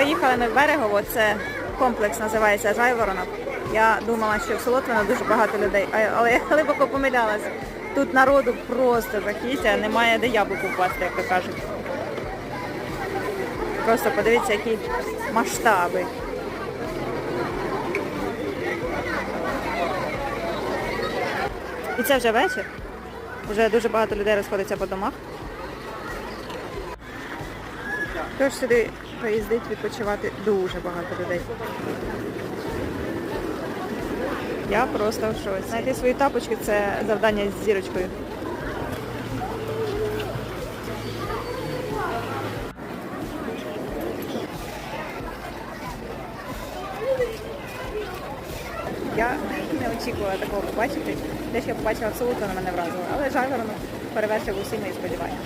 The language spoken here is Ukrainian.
Доїхали ми в Берегово, це комплекс називається Жайворонок. Я думала, що в Солотвино дуже багато людей, але я глибоко помилялася. Тут народу просто жахіття, немає де яблуку впасти, як то кажуть. Просто подивіться, які масштаби. І це вже вечір. Вже дуже багато людей розходиться по домах. Тож сюди приїздить відпочивати дуже багато людей. Я просто в шоці. Знайти свої тапочки це завдання з зірочкою. Я не очікувала такого побачити. Те, що я побачила в Солотвино, мене вразило. Але жайворонок перевершив усі мої сподівання.